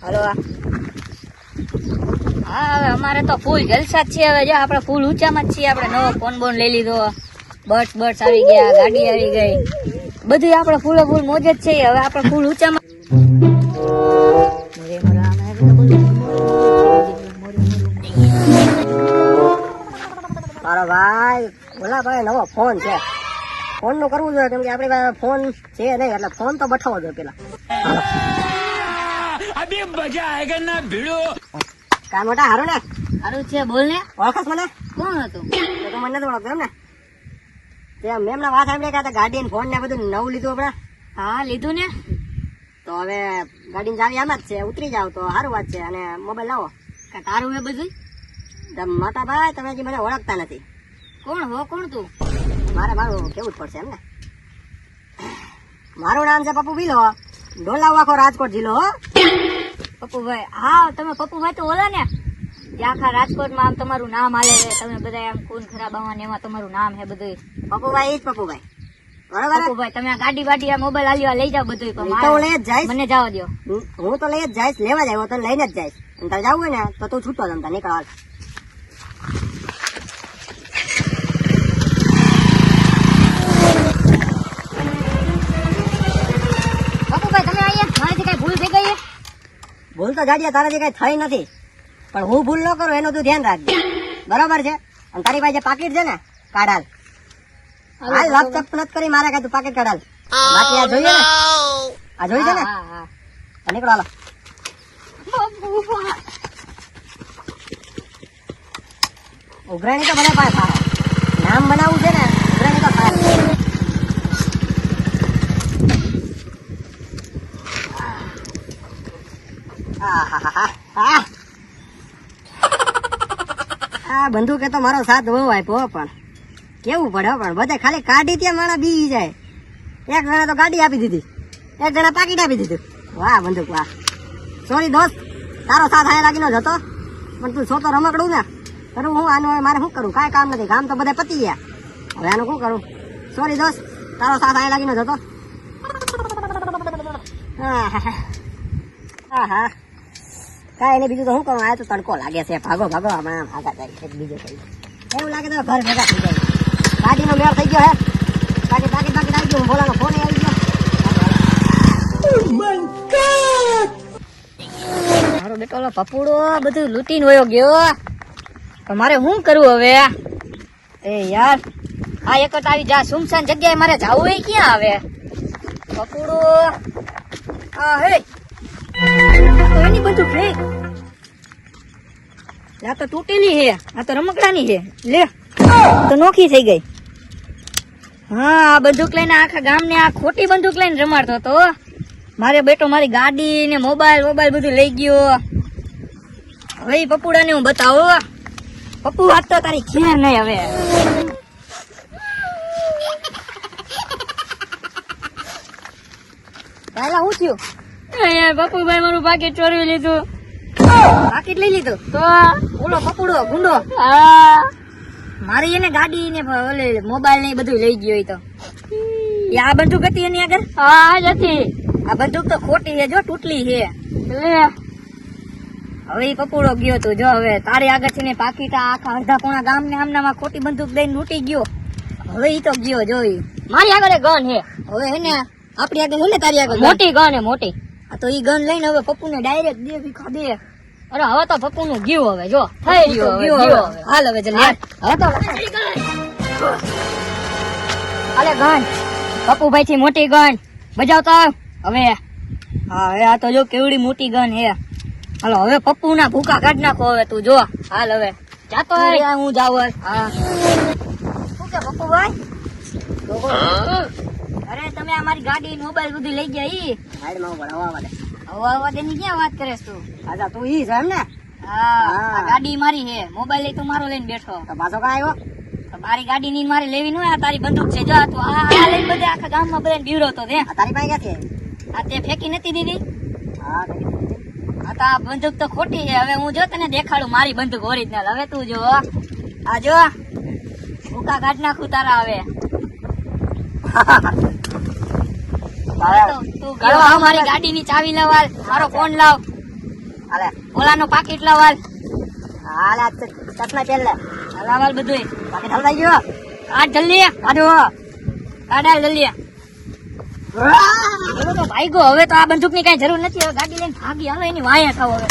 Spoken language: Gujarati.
હાલો આ. હા હવે અમારે તો ફૂલ જલસા છે હવે. જો આપણે ફૂલ ઊંચામાં જ છીએ આપણે નવો ફોન બોન લઈ લીધો. બસ બસ આવી ગયા ગાડી આવી ગઈ. બધી આપણે ફૂલો ફૂલ મોજ જ છે. હવે આપણે ફૂલ ઊંચામાં મારો ભાઈ ભોલા ભાઈ નવો ફોન છે. ફોન કરવું જોઈએ કેમ કે આપણી પાસે ફોન છે નહીં એટલે ફોન તો બઠાવો જોઈએ પેલા. કામ મોટા હારું ને? સારું છે બોલ ને. ઓળખસ મને? કોણ હતું? તો મને નથી ઓળખતો એમ ને? તે વાત સાંભળે કે ગાડી ને ફોન ને બધું નવું લીધું આપણે. હા લીધું ને? તો હવે ગાડી ચાવી આમ જ છે ઉતરી જાવ તો સારું વાત છે અને મોબાઈલ લાવો. કે તારું એ બધું તો મોટા ભાઈ તમે હજી મને ઓળખતા નથી. કોણ હો કોણ તું? મારે મારું કેવું જ પડશે એમ ને? મારું નામ છે પપ્પુ ભીલો ડોલાવ આખો રાજકોટ જિલ્લો હો. પપ્પુભાઈ હા તમે પપ્પુભાઈ તો ઓલા ને. જે આખા રાજકોટમાં આમ તમારું નામ આલે છે. તમે બધા આમ ખૂન ખરાબ આવવા એમાં તમારું નામ હે બધું પપ્પુભાઈ એ જ પપ્પુભાઈ. બરોબર? પપ્પુભાઈ તમે આ ગાડી વાડી આ મોબાઈલ આલ્યો લઈ જાઓ બધું પણ તો હું લઈ જ જઈશ. મને જવા દો હું તો લઈ જ જઈશ લેવા જ તો લઈને જ જઈશ. અને તારે જવું હોય ને તો તું છૂટો. તમે થઈ ગઈ ભૂલ તો જાડિયા તારાથી કઈ થઈ નથી. પણ હું ભૂલ ન કરું એનું તું ધ્યાન રાખજે. બરોબર છે? અને તારી પાસે પાકીટ છે ને કાઢાલ. હાલ લપ ચપ નથી કરી મારે કાંઈ તું પાકીટ કાઢાલ. બાકી આ જોઈએ ને? આ જોઈ છે ને? હા, હા, તો નીકળો હાલો. ઉઘરાણી તો બધા પાસે નામ બનાવવું છે ને ઉઘરાણી તો સારી આહાહાહા. આહ. આ બંદૂકે તો મારો સાથ બહુ આપ્યો પણ. કેવું પડે પણ? બધે ખાલી કાઢી ત્યાં માણા બી જાય. એક જણા તો ગાડી આપી દીધી. એક જણા પાકીટ આપી દીધું. વાહ, બંદૂક, વાહ. સોરી દોસ્ત. તારો સાથ આયા લાગીનો જ હતો. પણ તું છો તો રમકડું ને. કરું હું આનું મારે શું કરું? કાંઈ કામ નથી. કામ તો બધે પતી ગયા. હવે આનું શું કરું? સોરી દોસ્ત. તારો સાથ આયા લાગીનો જ હતો. હા આહા કાંઈ નહીં, બીજું તો શું કહું, આ તો તડકો લાગે છે. ભાગો ભાગો, હમણાં ભાગા જાય બીજો કઈ. એવું લાગે તો ઘર ભેગા થઈ જાય. ગાડીનો મેળ થઈ ગયો, હે. બાકી બાકી બાકી આવી ગયો બોલાનો ફોન આવી ગયો. મારો બેટો ઓલો પપુડો, બધું લૂંટીને વયો ગયો. તો મારે શું કરવું હવે? એ યાર, આ એક આવી જા, સુમસાન જગ્યાએ મારે જવું એ ક્યાં આવે પપુડો, આ, હે. એની બધું ફેક. આ તો તૂટેલી હે આ તો રમકડાની છે. લે તો નોખી થઈ ગઈ. હા આ બંદૂક લઈને આખા ગામને આ ખોટી બંદૂક લઈને રમાડતો હતો મારે બેટો મારી ગાડી ને મોબાઈલ મોબાઈલ બધું લઈ ગયો. હવે પપ્પુડાને હું બતાવો પપ્પુ વાત તો તારી ખેર નહીં હવે. પહેલા શું થયું? પપ્પુભાઈ મારું પાકીટ ચોરી લીધું. પાકીટ લઈ લીધું. તો ઓલો કપડો ગુંડો. મારી એને ગાડી ને ઓલે મોબાઈલ ને બધું લઈ ગયો તો. એ આ બંદૂક હતી એની આગળ? હા નથી આ બંદૂક તો ખોટી છે જો તૂટલી છે. હવે એ પપુડો ગયો તું જો હવે તારી આગળ છે ને પાકીટા આખા અડધા પોણા ગામ ને આમનામાં ખોટી બંદૂક દઈને લૂટી ગયો. હવે ઈ તો ગયો જો ઈ. મારી આગળ ગન હે હવે હે ને આપણી આગળ હે ને તારી આગળ મોટી ગન હે મોટી. આ તો ઈ ગન લઈને હવે પપ્પુ ને ડાયરેક્ટ દે ભીખા દે અરે હવે તો પપ્પુ નું ગયું હવે જો થઈ ગયું હવે ગયું હાલ હવે જલ્દી હવે તો અલે ગન પપ્પુભાઈ થી મોટી ગન બજાવતો હવે હા હવે આ તો જો કેવડી મોટી ગન હે. હાલો હવે પપ્પુ ના ભૂકા કાઢ નાખો હવે તું જો. હાલ હવે. જાતો હું જાવ હા. શું કે પપ્પુભાઈ? તમે અમારી ગાડી મોબાઈલ બધું લઈ ગયા ઈ? સાઈડમાં રહો, હવા વાળે. હવા આવા તેની ક્યાં વાત કરે તું? આજા તું ઈ છે એમ ને? હા. ગાડી મારી હે. મોબાઈલ લઈ તું મારો લઈને બેઠો. તો પાછો કા આવ્યો? મારી ગાડી ની મારી લેવી ન હોય આ તારી બંદૂક છે જા તું આ આ લઈને બધા આખા ગામમાં બધાને બીવડો તો તારી પાસે ક્યાંથી આ તે ફેંકી નથી દીધી. હા હા આ તો આ બંદૂક તો ખોટી છે. હવે હું જો તને દેખાડું મારી બંદૂક ઓરિજિનલ હવે તું જો આ જો. ભૂકા કાઢ નાખું તારા હવે. તો મારી ગાડીની ચાવી લાવ મારો ફોન લાવ. હાલે. ઓલાનો પાકીટ લાવ હાલ ચશ્મા પહેર લે. લાવ હાલ બધું બાકી ઠલવાઈ ગયો. આ જલ્દી કાઢો. કાઢા જલ્દી ભાઈ ગો હવે તો આ બંદૂકની કઈ જરૂર નથી. હવે ગાડી લઈને ભાગી. હાલો એની વાયા થાવ હવે.